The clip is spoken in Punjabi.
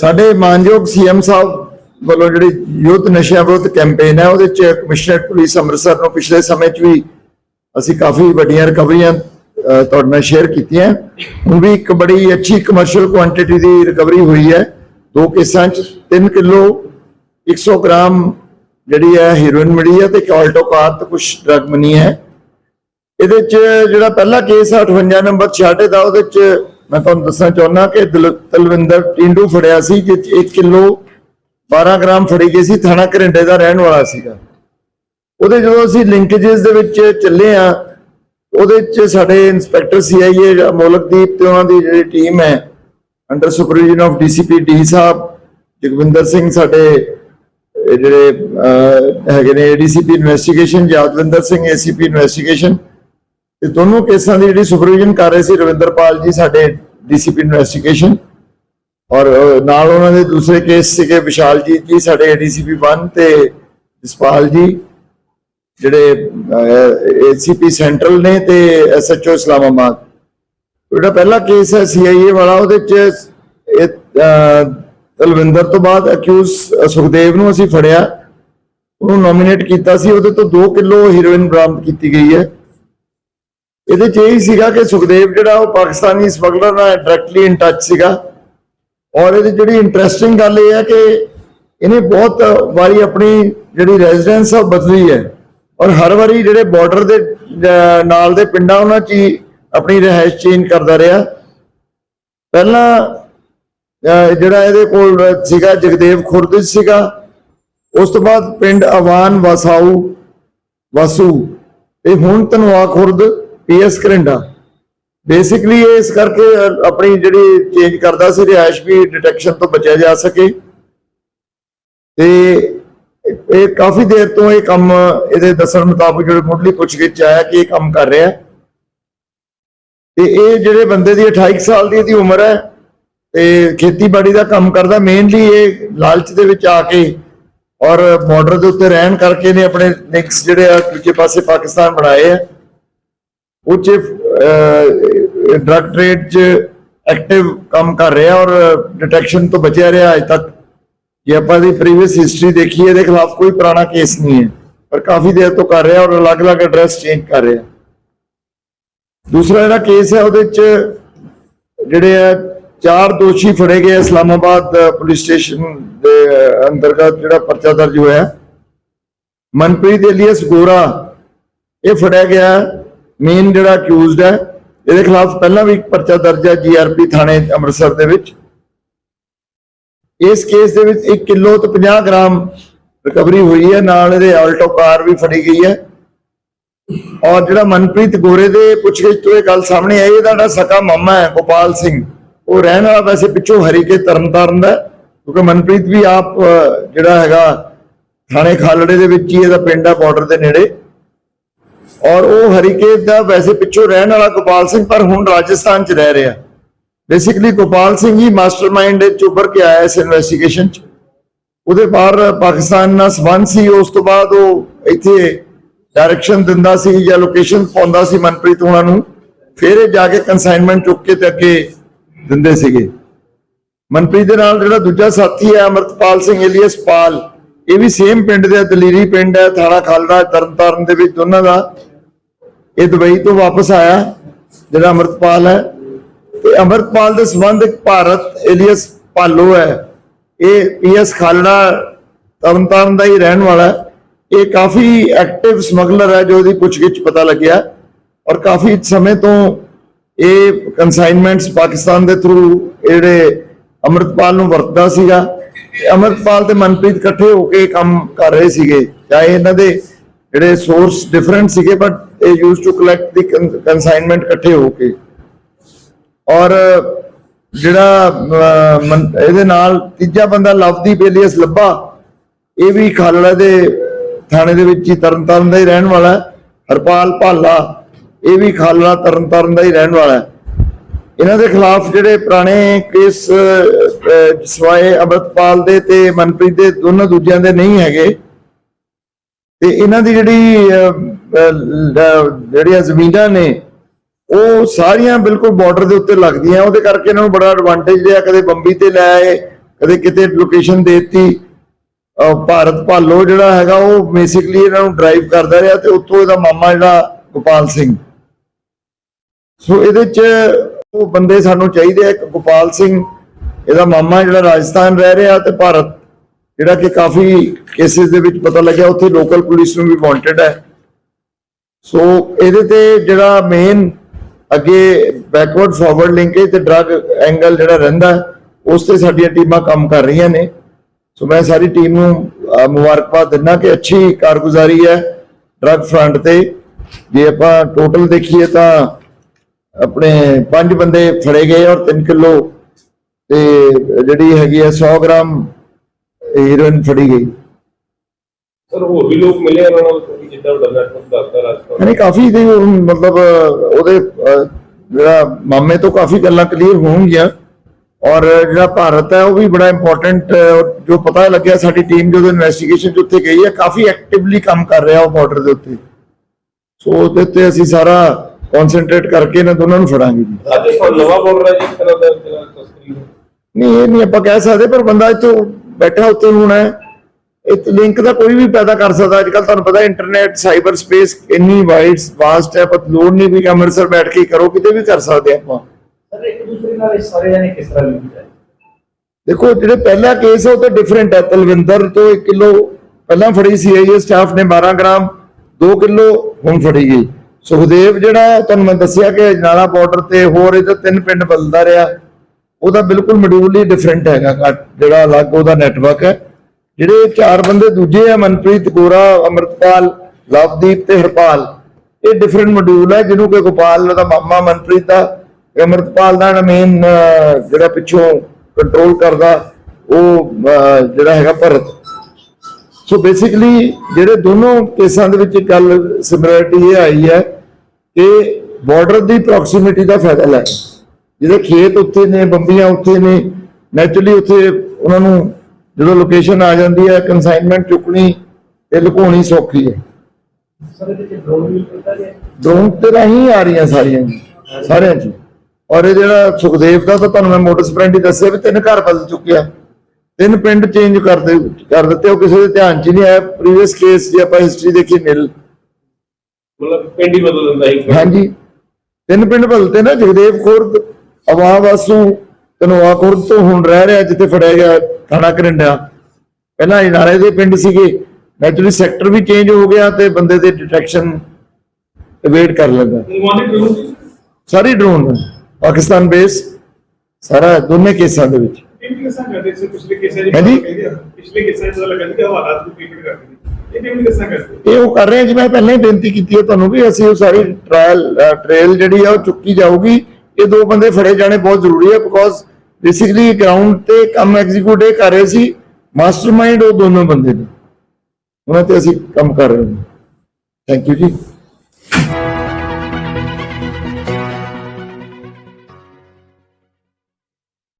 ਸਾਡੇ ਮਾਨਯੋਗ ਸੀਐਮ ਸਾਹਿਬ ਵੱਲੋਂ ਜਿਹੜੀ ਯੁੱਧ ਨਸ਼ਿਆਂ ਵਿਰੁੱਧ ਕੈਂਪੇਨ ਹੈ, ਉਹਦੇ ਚ ਕਮਿਸ਼ਨਰੇਟ ਪੁਲਿਸ ਅੰਮ੍ਰਿਤਸਰ ਨੂੰ ਪਿਛਲੇ ਸਮੇਂ 'ਚ ਵੀ ਅਸੀਂ ਕਾਫੀ ਵੱਡੀਆਂ ਰਿਕਵਰੀਆਂ ਤੁਹਾਡੇ ਨਾਲ ਸ਼ੇਅਰ ਕੀਤੀਆਂ। ਹੁਣ ਵੀ ਇੱਕ ਬੜੀ ਅੱਛੀ ਕਮਰਸ਼ੀਅਲ ਕੁਆਂਟੀਟੀ ਦੀ ਰਿਕਵਰੀ ਹੋਈ ਹੈ। ਦੋ ਕੇਸਾਂ 'ਚ 3 ਕਿਲੋ 100 ਗ੍ਰਾਮ ਜਿਹੜੀ ਹੈ ਹੀਰੋਇਨ ਮਿਲੀ ਹੈ ਤੇ ਇੱਕ ਆਲਟੋ ਕਾਰ ਤੇ ਕੁਝ ਡਰਗ ਮਨੀ ਹੈ। ਇਹਦੇ ਚ ਜਿਹੜਾ ਪਹਿਲਾ ਕੇਸ ਹੈ 58 ਨੰਬਰ 66 ਦਾ, ਉਹਦੇ ਚ ਮੈਂ ਤੁਹਾਨੂੰ ਦੱਸਣਾ ਚਾਹੁੰਦਾ ਕਿ ਦਿਲ- ਤਲਵਿੰਦਰ ਟਿੰਡੂ ਫੜਿਆ ਸੀ ਜਿਸ 'ਚ 1 ਕਿਲੋ 12 ਗ੍ਰਾਮ ਫੜੀ ਗਈ ਸੀ, ਥਾਣਾ ਘਰਿੰਡੇ ਦਾ ਰਹਿਣ ਵਾਲਾ ਸੀਗਾ। ਉਹਦੇ ਜਦੋਂ ਅਸੀਂ ਲਿੰਕੇजेस ਦੇ ਵਿੱਚ ਚੱਲੇ ਆ, ਉਹਦੇ ਚ ਸਾਡੇ ਇੰਸਪੈਕਟਰ ਸੀਆਈਏ ਮੋਲਕਦੀਪ ਤੇ ਉਹਨਾਂ ਦੀ ਜਿਹੜੀ ਟੀਮ ਹੈ under supervision of DCP D ਸਾਹਿਬ, ਜਗਵਿੰਦਰ ਸਿੰਘ ਸਾਡੇ ਜਿਹੜੇ ਹੈਗੇ ਨੇ ADCP investigation Yadwinder Singh ACP investigation ਤੇ ਦੋਨੋਂ ਕੇਸਾਂ ਦੀ ਜਿਹੜੀ ਸੁਪਰਵਿਜ਼ਨ ਕਰ ਰਹੇ ਸੀ ਰਵਿੰਦਰਪਾਲ ਜੀ ਸਾਡੇ ਡੀਸੀਪੀ ਇਨਵੈਸਟੀਗੇਸ਼ਨ ਔਰ ਨਾਲ ਉਹਨਾਂ ਦੇ ਦੂਸਰੇ ਕੇਸ ਸੀਗੇ ਵਿਸ਼ਾਲ ਜੀ ਜੀ ਸਾਡੇ ਏਡੀਸੀਪੀ 1 ਤੇ ਜਸਪਾਲ ਜੀ, ਜਿਹੜੇ ਏਸੀਪੀ ਸੈਂਟਰਲ ਨੇ ਤੇ ਐਸਐਚਓ ਇਸਲਾਮਾਬਾਦ। ਜਿਹੜਾ ਪਹਿਲਾ ਕੇਸ ਹੈ ਸੀਆਈਏ ਵਾਲਾ, ਉਹਦੇ ਚ ਤਲਵਿੰਦਰ ਤੋਂ ਬਾਅਦ ਅਕਿਊਜ਼ ਸੁਖਦੇਵ ਨੂੰ ਅਸੀਂ ਫੜਿਆ। ਉਹਨੂੰ ਨੋਮੀਨੇਟ ਕੀਤਾ ਸੀ, ਉਹਦੇ ਤੋਂ 2 ਕਿਲੋ ਹੀਰੋਇਨ ਬਰਾਮਦ ਕੀਤੀ ਗਈ ਹੈ। ਇਹਦੇ 'ਚ ਇਹ ਸੀਗਾ ਕਿ ਸੁਖਦੇਵ ਜਿਹੜਾ ਉਹ ਪਾਕਿਸਤਾਨੀ ਸਮਗਲਰ ਨਾਲ ਡਾਇਰੈਕਟਲੀ ਇਨ ਟੱਚ ਸੀਗਾ। ਔਰ ਇਹਦੀ ਜਿਹੜੀ ਇੰਟਰਸਟਿੰਗ ਗੱਲ ਇਹ ਹੈ ਕਿ ਇਹਨੇ ਬਹੁਤ ਵਾਰੀ ਆਪਣੀ ਜਿਹੜੀ ਰੈਜ਼ੀਡੈਂਸ ਆ ਬਦਲੀ ਹੈ। ਔਰ ਹਰ ਵਾਰੀ ਜਿਹੜੇ ਬਾਰਡਰ ਦੇ ਨਾਲ ਦੇ ਪਿੰਡਾਂ ਉਹਨਾਂ 'ਚ ਆਪਣੀ ਰਹਿائش ਚੇਂਜ ਕਰਦਾ ਰਿਹਾ। ਪਹਿਲਾਂ ਜਿਹੜਾ ਇਹਦੇ ਕੋਲ ਸੀਗਾ ਜਗਦੇਵ ਖੁਰਦ ਸੀਗਾ। ਉਸ ਤੋਂ ਬਾਅਦ ਪਿੰਡ ਆਵਾਨ ਵਸਾਊ, ਵਸੂ ਇਹ ਹੁਣ ਤਨਵਾ ਖੁਰਦ। ਪੀਐਸ ਕਰਿੰਡਾ। ਬੇਸਿਕਲੀ ਇਹ ਇਸ ਕਰਕੇ ਆਪਣੀ ਜਿਹੜੀ ਚੇਂਜ ਕਰਦਾ ਸੀ ਰਿਹਾਇਸ਼ ਵੀ ਡਿਟੈਕਸ਼ਨ ਤੋਂ ਬਚਿਆ ਜਾ ਸਕੇ। ਤੇ ਇਹ ਕਾਫੀ ਦੇਰ ਤੋਂ ਇਹ ਕੰਮ ਇਹਦੇ ਦੱਸਣ ਮੁਤਾਬਕ ਜਿਹੜੇ ਮੁੱਢਲੀ ਪੁੱਛਗਿੱਛ ਆਇਆ ਕਿ ਇਹ ਕੰਮ ਕਰ ਰਿਹਾ। ਤੇ ਇਹ ਜਿਹੜੇ ਬੰਦੇ ਦੀ 28 ਸਾਲ ਦੀ ਇਹਦੀ ਉਮਰ ਹੈ, ਤੇ ਖੇਤੀਬਾੜੀ ਦਾ ਕੰਮ ਕਰਦਾ। ਮੇਨਲੀ ਇਹ ਲਾਲਚ ਦੇ ਵਿੱਚ ਆ ਕੇ ਔਰ ਬਾਰਡਰ ਦੇ ਉੱਤੇ ਰਹਿਣ ਕਰਕੇ ਨੇ ਆਪਣੇ ਲਿੰਕਸ ਜਿਹੜੇ ਆ ਦੂਜੇ ਪਾਸੇ ਪਾਕਿਸਤਾਨ ਬਣਾਏ ਆ। ਉਹ ਚ ਡਰਗ ਟ੍ਰੇਡ ਚ ਐਕਟਿਵ ਕੰਮ ਕਰ ਰਿਹਾ ਔਰ ਡਿਟੈਕਸ਼ਨ ਤੋਂ ਬਚਿਆ ਰਿਹਾ ਅਜ ਤੱਕ। ਜੇ ਆਪਾਂ ਦੀ ਪ੍ਰੀਵੀਅਸ ਹਿਸਟਰੀ ਦੇਖੀਏ, ਇਹਦੇ ਖਿਲਾਫ ਕੋਈ ਪੁਰਾਣਾ ਕੇਸ ਨਹੀਂ ਹੈ, ਪਰ ਕਾਫੀ ਦੇਰ ਤੋਂ ਕਰ ਰਿਹਾ ਔਰ ਅਲੱਗ-ਅਲੱਗ ਐਡਰੈਸ ਚੇਂਜ ਕਰ ਰਿਹਾ। ਦੂਸਰਾ ਜਿਹੜਾ ਕੇਸ ਹੈ, ਉਹਦੇ ਚ ਜਿਹੜੇ ਆ ਚਾਰ ਦੋਸ਼ੀ ਫੜੇ ਗਏ ਇਸਲਾਮਾਬਾਦ ਪੁਲਿਸ ਸਟੇਸ਼ਨ ਦੇ ਅੰਤਰਗਤ, ਜਿਹੜਾ ਪਰਚਾ ਦਰਜ ਹੋਇਆ। ਮਨਪ੍ਰੀਤ ਏਲੀਅਸ ਗੋਰਾ, ਇਹ ਫੜਿਆ ਗਿਆ। ਮੇਨ ਜਿਹੜਾ ਅਕਿਊਜ਼ਡ ਹੈ, ਇਹਦੇ ਖਿਲਾਫ ਪਹਿਲਾਂ ਵੀ ਇੱਕ ਪਰਚਾ ਦਰਜ ਹੈ ਜੀਆਰਪੀ ਥਾਣੇ ਅੰਮ੍ਰਿਤਸਰ ਦੇ ਵਿੱਚ। ਇਸ ਕੇਸ ਦੇ ਵਿੱਚ 1 ਕਿਲੋ ਤੇ 50 ਗ੍ਰਾਮ ਰਿਕਵਰੀ ਹੋਈ ਹੈ, ਨਾਲ ਇਹਦੇ ਆਲਟੋ ਕਾਰ ਵੀ ਫੜੀ ਗਈ ਹੈ। ਔਰ ਜਿਹੜਾ ਮਨਪ੍ਰੀਤ ਗੋਰੇ ਦੇ ਪੁੱਛਗਿੱਛ ਤੋਂ ਇਹ ਗੱਲ ਸਾਹਮਣੇ ਆਈ, ਇਹਦਾ ਜਿਹੜਾ ਸਕਾ ਮਾਮਾ ਹੈ, ਗੋਪਾਲ ਸਿੰਘ, ਉਹ ਰਹਿਣ ਵਾਲਾ ਵੈਸੇ ਪਿੱਛੋਂ ਹਰੀਕੇ ਤਰਨਤਾਰਨ ਦਾ ਕਿਉਂਕਿ ਮਨਪ੍ਰੀਤ ਵੀ ਆਪ ਜਿਹੜਾ ਹੈਗਾ ਥਾਣੇ ਖਾਲੜੇ ਦੇ ਵਿੱਚ ਹੀ ਇਹਦਾ ਪਿੰਡ ਆ ਬਾਰਡਰ ਦੇ ਨੇੜੇ। ਔਰ ਉਹ ਹਰੀਕੇਤ ਦਾ ਵੈਸੇ ਪਿੱਛੋਂ ਰਹਿਣ ਵਾਲਾ ਗੋਪਾਲ ਸਿੰਘ, ਪਰ ਹੁਣ ਰਾਜਸਥਾਨ 'ਚ ਰਹਿ ਰਿਹਾ। ਬੇਸਿਕਲੀ ਗੋਪਾਲ ਸਿੰਘ ਹੀ ਮਾਸਟਰਮਾਈਂਡ ਚ ਉੱਭਰ ਕੇ ਆਇਆ ਇਸ ਇਨਵੈਸਟੀਗੇਸ਼ਨ 'ਚ। ਉਹਦੇ ਬਾਹਰ ਪਾਕਿਸਤਾਨ ਨਾਲ ਸੰਬੰਧ ਸੀ, ਉਸ ਤੋਂ ਬਾਅਦ ਉਹ ਇੱਥੇ ਡਾਇਰੈਕਸ਼ਨ ਦਿੰਦਾ ਸੀ ਜਾਂ ਲੋਕੇਸ਼ਨ ਪਾਉਂਦਾ ਸੀ ਮਨਪ੍ਰੀਤ ਉਹਨਾਂ ਨੂੰ। ਫਿਰ ਇਹ ਜਾ ਕੇ ਕਨਸਾਈਨਮੈਂਟ ਚੁੱਕ ਕੇ ਤੇ ਅੱਗੇ ਦਿੰਦੇ ਸੀਗੇ। ਮਨਪ੍ਰੀਤ ਦੇ ਨਾਲ ਜਿਹੜਾ ਦੂਜਾ ਸਾਥੀ ਹੈ ਅਮਰਤਪਾਲ ਸਿੰਘ ਏਲੀਅਸ ਪਾਲ, ਇਹ ਵੀ ਸੇਮ ਪਿੰਡ ਦੇ ਦਲੀਰੀ ਪਿੰਡ ਹੈ, ਥਾਣਾ ਖਾਲੜਾ, ਤਰਨਤਾਰਨ ਦੇ ਵਿੱਚ ਦੋਨਾਂ ਦਾ। ਇਹ ਦੁਬਈ ਤੋਂ ਵਾਪਸ ਆਇਆ, ਜਿਹੜਾ ਅਮਰਤਪਾਲ ਹੈ। ਤੇ ਅਮਰਤਪਾਲ ਦੇ ਸੰਬੰਧ ਇੱਕ ਭਾਰਤ ਏਲੀਅਸ ਪਾਲੋ ਹੈ। ਇਹ ਪੀਐਸ ਖਾਲੜਾ ਤਰਨਤਾਰਨ ਦਾ ਹੀ ਰਹਿਣ ਵਾਲਾ ਹੈ। ਇਹ ਕਾਫੀ ਐਕਟਿਵ ਸਮਗਲਰ ਹੈ, ਜੋ ਉਹਦੀ ਪੁੱਛਗਿੱਛ ਪਤਾ ਲੱਗਿਆ। ਔਰ ਕਾਫੀ ਸਮੇਂ ਤੋਂ ਇਹ ਕਨਸਾਈਨਮੈਂਟਸ ਪਾਕਿਸਤਾਨ ਦੇ ਥਰੂ ਜਿਹੜੇ ਅਮਰਤਪਾਲ ਨੂੰ ਵਰਤਦਾ ਸੀਗਾ। ਤੇ ਅਮਰਤਪਾਲ ਤੇ ਮਨਪ੍ਰੀਤ ਇਕੱਠੇ ਹੋ ਕੇ ਕੰਮ ਕਰ ਰਹੇ ਸੀਗੇ। ਚਾਹੇ ਇਹਨਾਂ ਦੇ ਜਿਹੜੇ ਸੋਰਸ ਡਿਫਰੈਂਟ ਸੀਗੇ ਬਟ ਇਹ use to collect the consignment ਇਕੱਠੇ ਹੋ ਕੇ। ਔਰ ਜਿਹੜਾ ਇਹਦੇ ਨਾਲ ਤੀਜਾ ਬੰਦਾ ਲਵਦੀਪ ਏਲੀਅਸ ਲੱਭਾ ਇਹ ਵੀ ਖਾਲੜਾ ਦੇ ਥਾਣੇ ਦੇ ਵਿੱਚ ਹੀ ਤਰਨਤਾਰਨ ਦਾ ਹੀ ਰਹਿਣ ਵਾਲਾ ਹਰਪਾਲ ਭਾਲਾ ਇਹ ਵੀ ਖਾਲੜਾ ਤਰਨਤਾਰਨ ਦਾ ਹੀ ਰਹਿਣ ਵਾਲਾ ਹੈ। ਇਹਨਾਂ ਦੇ ਖਿਲਾਫ ਜਿਹੜੇ ਪੁਰਾਣੇ ਕੇਸ ਅਹ, ਸਿਵਾਏ ਅਮਰਤਪਾਲ ਦੇ ਤੇ ਮਨਪ੍ਰੀਤ ਦੇ ਦੋਨੋਂ ਦੂਜਿਆਂ ਦੇ ਨਹੀਂ ਹੈਗੇ। ਤੇ ਇਹਨਾਂ ਦੀ ਜਿਹੜੀ ਜਿਹੜੀਆਂ ਜ਼ਮੀਨਾਂ ਨੇ, ਉਹ ਸਾਰੀਆਂ ਬਿਲਕੁਲ ਬਾਰਡਰ ਦੇ ਉੱਤੇ ਲੱਗਦੀਆਂ। ਉਹਦੇ ਕਰਕੇ ਇਹਨਾਂ ਨੂੰ ਬੜਾ ਐਡਵਾਂਟੇਜ ਰਿਹਾ। ਕਦੇ ਬੰਬੀ ਤੇ ਲੈ ਆਏ, ਕਦੇ ਕਿਤੇ ਲੋਕੇਸ਼ਨ ਦੇਤੀ। ਭਾਰਤ ਭਾਲੋ ਜਿਹੜਾ ਹੈਗਾ, ਉਹ ਬੇਸਿਕਲੀ ਇਹਨਾਂ ਨੂੰ ਡਰਾਈਵ ਕਰਦਾ ਰਿਹਾ ਤੇ ਉੱਥੋਂ ਇਹਦਾ ਮਾਮਾ ਜਿਹੜਾ ਗੋਪਾਲ ਸਿੰਘ। ਸੋ ਇਹਦੇ ਚ ਉਹ ਬੰਦੇ ਸਾਨੂੰ ਚਾਹੀਦੇ ਆ ਗੋਪਾਲ ਸਿੰਘ। ਇਹਦਾ ਮਾਮਾ ਜਿਹੜਾ ਰਾਜਸਥਾਨ ਰਹਿ ਰਿਹਾ ਤੇ ਭਾਰਤ ਜਿਹੜਾ ਕਿ ਕਾਫੀ ਕੇਸਿਸ ਦੇ ਵਿੱਚ ਪਤਾ ਲੱਗਿਆ, ਉੱਥੇ ਲੋਕਲ ਪੁਲਿਸ ਨੂੰ ਵੀ ਵਾਂਟਡ ਹੈ। ਸੋ ਇਹਦੇ ਤੇ ਜਿਹੜਾ ਮੇਨ ਅੱਗੇ ਬੈਕਵਰਡ ਫਾਰਵਰਡ ਲਿੰਕੇਜ ਤੇ ਡਰਗ ਐਂਗਲ ਜਿਹੜਾ ਰਹਿੰਦਾ ਉਸ ਤੇ ਸਾਡੀਆਂ ਟੀਮਾਂ ਕੰਮ ਕਰ ਰਹੀਆਂ ਨੇ। ਸੋ ਮੈਂ ਸਾਰੀ ਟੀਮ ਨੂੰ ਮੁਬਾਰਕਬਾਦ ਦਿੰਦਾ ਕਿ ਅੱਛੀ ਕਾਰਗੁਜ਼ਾਰੀ ਹੈ ਡਰਗ ਫਰੰਟ ਤੇ। ਜੇ ਆਪਾਂ ਟੋਟਲ ਦੇਖੀਏ ਤਾਂ ਆਪਣੇ ਪੰਜ ਬੰਦੇ ਫੜੇ ਗਏ ਔਰ 3 ਕਿਲੋ ਤੇ ਜਿਹੜੀ ਹੈਗੀ ਹੈ 100 ਗ੍ਰਾਮ ਹੀਰੋਇਨ ਫੜੀ ਗਈ। ਸਰ ਹੋਰ ਵੀ ਲੋਕ ਮਿਲੇ ਉਹਨਾਂ ਨਾਲ ਕੋਈ ਜਿੱਦਾਂ ਨੈਟਵਰਕ ਦੱਸਦਾ ਰਾਜਸਥਾਨ ਯਾਨੀ ਕਾਫੀ ਤੇ ਮਤਲਬ ਉਹਦੇ ਜਿਹੜਾ ਮਾਮੇ ਤੋਂ ਕਾਫੀ ਗੱਲਾਂ ਕਲੀਅਰ ਹੋਣਗੀਆਂ। ਔਰ ਜਿਹੜਾ ਭਾਰਤ ਹੈ ਉਹ ਵੀ ਬੜਾ ਇੰਪੋਰਟੈਂਟ ਜੋ ਪਤਾ ਲੱਗਿਆ ਸਾਡੀ ਟੀਮ ਜਦੋਂ ਇਨਵੈਸਟੀਗੇਸ਼ਨ ਚ ਉੱਥੇ ਗਈ ਹੈ ਕਾਫੀ ਐਕਟਿਵਲੀ ਕੰਮ ਕਰ ਰਿਹਾ ਉਹ ਬਾਰਡਰ ਦੇ ਉੱਤੇ। ਸੋ ਉਹਦੇ ਉੱਤੇ ਅਸੀਂ ਸਾਰਾ ਕਨਸੈਂਟਰੇਟ ਕਰਕੇ ਇਹਨਾਂ ਦੋਨਾਂ ਨੂੰ ਫੜਾਂਗੇ ਜੀ। ਰਾਜਸਥਾਨ ਨਵਾਂ ਬੋਲ ਰਿਹਾ ਜੀ ਇੱਕ ਤਰ੍ਹਾਂ ਦਾ ਤਸਕਰੀ। ਨਹੀਂ ਇਹ ਨਹੀਂ ਆਪਾਂ ਕਹਿ ਸਕਦੇ ਪਰ ਬੰਦਾ ਇੱਥੋਂ ਬੈਠਾ ਉੱਤੇ ਹੋਣਾ। ਇਹ ਲਿੰਕ ਦਾ ਕੋਈ ਵੀ ਪੈਦਾ ਕਰ ਸਕਦਾ। ਅੱਜ ਕੱਲ ਤੁਹਾਨੂੰ ਪਤਾ ਇੰਟਰਨੈਟ ਸਾਈਬਰ ਸਪੇਸ ਇੰਨੀ ਵਾਈਡ ਵਾਸਟ ਹੈ ਪਰ ਲੋੜ ਨਹੀਂ ਵੀ ਅੰਮ੍ਰਿਤਸਰ ਬੈਠ ਕੇ ਕਰੋ ਕਿਤੇ ਵੀ ਕਰ ਸਕਦੇ ਆਪਾਂ। ਸਰ ਇੱਕ ਦੂਸਰੇ ਨਾਲ ਇਹ ਸਾਰੇ ਜਾਣੇ ਕਿਸ ਤਰ੍ਹਾਂ ਲਿੰਕ ਹੈ? ਦੇਖੋ ਜਿਹੜੇ ਪਹਿਲਾ ਕੇਸ ਹੈ ਉਹ ਤਾਂ ਡਿਫਰੈਂਟ ਹੈ। ਤਲਵਿੰਦਰ ਤੋਂ 1 ਕਿਲੋ ਪਹਿਲਾਂ ਫੜੀ ਸੀ ਆਈਏ ਸਟਾਫ ਨੇ 12 ਗ੍ਰਾਮ 2 ਕਿਲੋ ਹੁਣ ਫੜੀ ਗਈ। ਸੁਖਦੇਵ ਜਿਹੜਾ ਤੁਹਾਨੂੰ ਮੈਂ ਦੱਸਿਆ ਕਿ ਨਾਲਾ ਬਾਰਡਰ ਤੇ ਹੋਰ ਇਹਦੇ ਤਿੰਨ ਪਿੰਡ ਬਦਲਦਾ ਰਿਹਾ। ਉਹਦਾ ਬਿਲਕੁਲ ਮੋਡਿਊਲ ਹੀ ਡਿਫਰੈਂਟ ਹੈਗਾ, ਘੱਟ- ਜਿਹੜਾ ਅਲੱਗ ਉਹਦਾ ਨੈਟਵਰਕ ਹੈ। ਜਿਹੜੇ ਚਾਰ ਬੰਦੇ ਦੂਜੇ ਆ, ਮਨਪ੍ਰੀਤ, ਗੋਰਾ, ਅਮਰਤਪਾਲ, ਲਵਦੀਪ ਤੇ ਹਰਪਾਲ, ਇਹ ਡਿਫਰੈਂਟ ਮੋਡਿਊਲ ਹੈ, ਜਿਹਨੂੰ ਕਿ ਗੋਪਾਲ ਦਾ ਮਾਮਾ, ਮਨਪ੍ਰੀਤ ਦਾ, ਤੇ ਦਾ ਮੇਨ ਜਿਹੜਾ ਪਿੱਛੋਂ ਕੰਟਰੋਲ ਕਰਦਾ, ਉਹ ਜਿਹੜਾ ਹੈਗਾ ਭਰਤ। ਸੋ ਬੇਸਿਕਲੀ ਜਿਹੜੇ ਦੋਨੋਂ ਕੇਸਾਂ ਦੇ ਵਿੱਚ ਗੱਲ ਸਿਮਿਲਰਿਟੀ ਇਹ ਆਈ ਹੈ ਕਿ ਬਾਰਡਰ ਦੀ ਪ੍ਰੋਕਸੀਮਿਟੀ ਦਾ ਫਾਇਦਾ ਲੈ ਜਿਹਦੇ ਖੇਤ ਉੱਥੇ ਨੇ ਬੰਬੀਆਂ ਉੱਥੇ ਨੇ ਨੈਚੁਰਲੀ ਉੱਥੇ ਉਹਨਾਂ ਨੂੰ ਜਦੋਂ ਲੋਕੇਸ਼ਨ ਆ ਜਾਂਦੀ ਹੈ ਕਨਸਾਈਨਮੈਂਟ ਚੁੱਕਣੀ ਤੇ ਲੁਕਾਉਣੀ ਸੌਖੀ ਹੈ। ਡਰੋਨ ਤੇ ਰਾਹੀਂ ਆ ਰਹੀਆਂ ਸਾਰੀਆਂ ਜੀ, ਸਾਰਿਆਂ ਚ। ਔਰ ਇਹ ਜਿਹੜਾ ਸੁਖਦੇਵ ਦਾ ਤਾਂ ਤੁਹਾਨੂੰ ਮੈਂ ਮੋਟਰ ਸਪਰੈਂਟ ਹੀ ਦੱਸਿਆ ਵੀ ਤਿੰਨ ਘਰ ਬਦਲ ਚੁੱਕਿਆ ਤਿੰਨ ਪਿੰਡ ਚੇਂਜ ਕਰ ਦੇ ਕਰ ਦਿੱਤੇ ਉਹ ਕਿਸੇ ਦੇ ਧਿਆਨ ਚ ਨਹੀਂ ਆਇਆ। ਪ੍ਰੀਵੀਅਸ ਕੇਸ ਜੇ ਆਪਾਂ ਹਿਸਟਰੀ ਦੇਖੀ ਨਿਲ ਮਤਲਬ ਪਿੰਡ ਹੀ ਬਦਲ ਦਿੰਦਾ ਸੀ। ਹਾਂਜੀ। ਤਿੰਨ ਪਿੰਡ ਬਦਲਤੇ ਨਾ ਜਗਦੇਵ ਖੁਰਦ ਅਵਾਵਾਸੂ ਕਨੋਆ ਖੁਰਦ ਤੋਂ ਹੁਣ ਰਹਿ ਰਿਹਾ ਜਿੱਥੇ ਫੜਿਆ ਗਿਆ ਥਾਣਾ ਕਰਿੰਡਾ ਪਹਿਲਾਂ ਇਨਾਰੇ ਦੇ ਪਿੰਡ ਸੀਗੇ ਨੈਚੁਰਲੀ ਸੈਕਟਰ ਵੀ ਚੇਂਜ ਹੋ ਗਿਆ ਤੇ ਬੰਦੇ ਦੇ ਡਿਟੈਕਸ਼ਨ ਵੇਟ ਕਰ ਲੱਗਾ ਸਾਰੀ ਡਰੋਨ ਪਾਕਿਸਤਾਨ ਬੇਸ ਸਾਰਾ ਦੋਨੇ ਕੇਸਾਂ ਦੇ ਵਿੱਚ ਕਿਸਾਂ ਕਰਦੇ ਸੀ ਪਿਛਲੇ ਕੇਸਾਂ ਜੀ ਪਿਛਲੇ ਕੇਸਾਂ ਚ ਲੱਗਾ ਕਿ ਹਵਾਲਾਤ ਨੂੰ ਪੇਮੈਂਟ ਕਰਦੇ ਇਹ ਉਹ ਕਰ ਰਹੇ ਜਿਵੇਂ ਪਹਿਲਾਂ ਹੀ ਬੇਨਤੀ ਕੀਤੀ ਹੈ ਤੁਹਾਨੂੰ ਵੀ ਅਸੀਂ ਉਹ ਸਾਰੀ ਟ੍ਰਾਇਲ ਟ੍ਰੇਲ ਜਿਹੜੀ ਆ ਉਹ ਚੁੱਕੀ ਜਾਊਗੀ ਇਹ ਦੋ ਬੰਦੇ ਫੜੇ ਜਾਣੇ ਬਹੁਤ ਜ਼ਰੂਰੀ ਹੈ ਬਿਕੋਜ਼ ਬੇਸਿਕਲੀ ਗਰਾਊਂਡ ਤੇ ਕੰਮ ਐਗਜ਼ੀਕਿਊਟ ਇਹ ਕਰ ਰਹੇ ਸੀ ਮਾਸਟਰਮਾਈਂਡ ਉਹ ਦੋਨੋਂ ਬੰਦੇ ਨੇ। ਉਹਨਾਂ ਤੇ ਅਸੀਂ ਕੰਮ ਕਰ ਰਹੇ ਹਾਂ। ਥੈਂਕ ਯੂ ਜੀ।